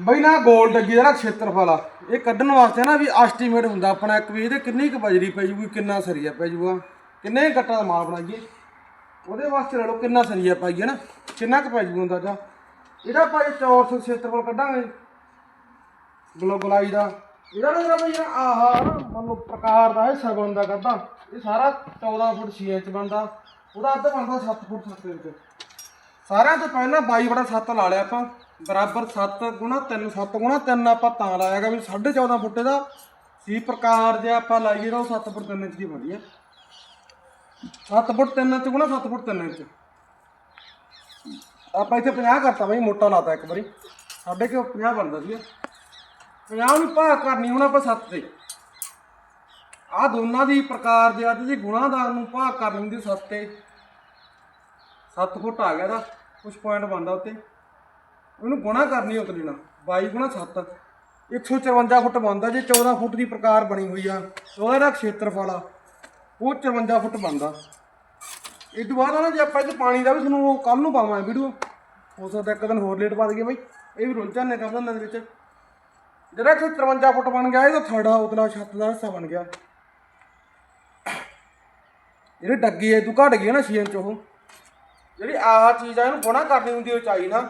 ਬਈ ਨਾ ਗੋਲ ਡੱਗੀ ਦਾ ਨਾ ਖੇਤਰਫਲ ਆ। ਇਹ ਕੱਢਣ ਵਾਸਤੇ ਨਾ ਵੀ ਐਸਟੀਮੇਟ ਹੁੰਦਾ ਆਪਣਾ ਇੱਕ ਵੀ, ਇਹਦੇ ਕਿੰਨੀ ਕੁ ਬਜਰੀ ਪੈ ਜੂਗੀ, ਕਿੰਨਾ ਸਰੀਆ ਪੈ ਜੂਗਾ। ਕਿੰਨੇ ਗੱਟਾਂ ਦਾ ਮਾਲ ਬਣਾਈਏ? ਉਹਦੇ ਵਾਸਤੇ ਲੈ ਲਓ ਕਿੰਨਾ ਸਰੀਆ ਪਾਈਏ ਨਾ, ਕਿੰਨਾ ਕੁ ਪੈ ਜੂਗਾ ਅੰਦਾਜ਼ਾ? ਇਹਦਾ ਆਪਾਂ ਇਹ ਚੌਰਸ ਖੇਤਰਫਲ ਕੱਢਾਂਗੇ। ਗਲੋ ਗਲਾਈ ਦਾ। ਇਹਦਾ ਨਾ ਬਈ ਆਹ ਮੰਨ ਲਓ ਪ੍ਰਕਾਰ ਦਾ ਹਿੱਸਾ ਬਣਦਾ ਕਰਦਾ ਇਹ ਸਾਰਾ 14 ਫੁੱਟ 6 ਇੰਚ ਬਣਦਾ। ਉਹਦਾ ਅੱਧ ਬਣਦਾ 7 ਫੁੱਟ 7 ਇੰਚ। ਸਾਰਿਆਂ ਤੋਂ ਪਹਿਲਾਂ 22 ਬੜਾ 7 ਲਾ ਲਿਆ ਆਪਾਂ। ਬਰਾਬਰ 7 ਗੁਣਾ 3 7 ਗੁਣਾ 3 ਆਪਾਂ ਤਾਂ ਲਾਇਆਗਾ ਵੀ 14.5 ਫੁੱਟ ਦਾ ਸੀ ਪ੍ਰਕਾਰ ਜੇ ਆਪਾਂ ਲਾਈਏ ਤਾਂ 7 ਫੁੱਟ 3 ਇੰਚ ਦੀ ਬਣੀ ਆ। 7 ਫੁੱਟ 3 ਇੰਚ ਗੁਣਾ 7 ਫੁੱਟ 3 ਇੰਚ। ਆਪਾਂ ਇੱਥੇ 50 ਕਰਤਾ ਬਈ, ਮੋਟਾ ਲਾਤਾ ਇੱਕ ਵਾਰੀ। ਸਾਡੇ ਕਿ 50 ਬਣਦਾ ਸੀ। 50 ਨੂੰ ਭਾਗ ਕਰਨੀ ਹੁਣ ਆਪਾਂ 7 ਤੇ। ਆ ਦੋਨਾਂ ਦੀ ਪ੍ਰਕਾਰ ਦੇ ਅੱਜ ਦੀ ਗੁਣਾਦਾਰ ਨੂੰ ਭਾਗ ਕਰਨੀ ਹੁੰਦੀ 7 ਤੇ। 7 ਫੁੱਟ ਆ ਗਿਆ ਦਾ ਕੁਝ ਪੁਆਇੰਟ ਬਣਦਾ ਉੱਤੇ। ਉਹਨੂੰ ਗੁਣਾ ਕਰਨੀ ਉਤਲੇ ਨਾਲ 22 ਗੁਣਾ 7 154 ਫੁੱਟ ਬਣਦਾ, ਜੇ 14 ਫੁੱਟ ਦੀ ਪ੍ਰਕਾਰ ਬਣੀ ਹੋਈ ਆ, ਉਹਦਾ ਜਿਹੜਾ ਖੇਤਰਫਲ ਆ, ਉਹ 54 ਫੁੱਟ ਬਣਦਾ। ਇਹ ਤੋਂ ਬਾਅਦ ਆ ਨਾ, ਜੇ ਆਪਾਂ ਇਹ 'ਚ ਪਾਣੀ ਦਾ ਵੀ ਤੁਹਾਨੂੰ ਕੱਲ ਨੂੰ ਪਾਵਾਂ ਵੀਡੀਓ। ਹੋ ਸਕਦਾ ਇੱਕ ਦਿਨ ਹੋਰ ਲੇਟ ਪਾ ਦਈਏ ਬਾਈ। ਇਹ ਵੀ ਰੁੱਝ ਜਾਂਦੇ ਕਰ ਦਿੰਦੇ ਵਿੱਚ। ਜਿਹੜਾ ਕਿ 53 ਫੁੱਟ ਬਣ ਗਿਆ ਇਹ ਤਾਂ ਥੜਾ ਉਤਲਾ ਛੱਤ ਦਾ ਹਿੱਸਾ ਬਣ ਗਿਆ। ਜਿਹੜੇ ਡੱਗੀ ਐ ਤੂੰ ਘਟ ਗਈ ਨਾ 6 ਇੰਚ ਉਹ। ਜਿਹੜੀ ਆਹ ਚੀਜ਼ ਆ, ਇਹਨੂੰ ਗੁਣਾ ਕਰਨੀ ਹੁੰਦੀ ਉਚਾਈ ਨਾਲ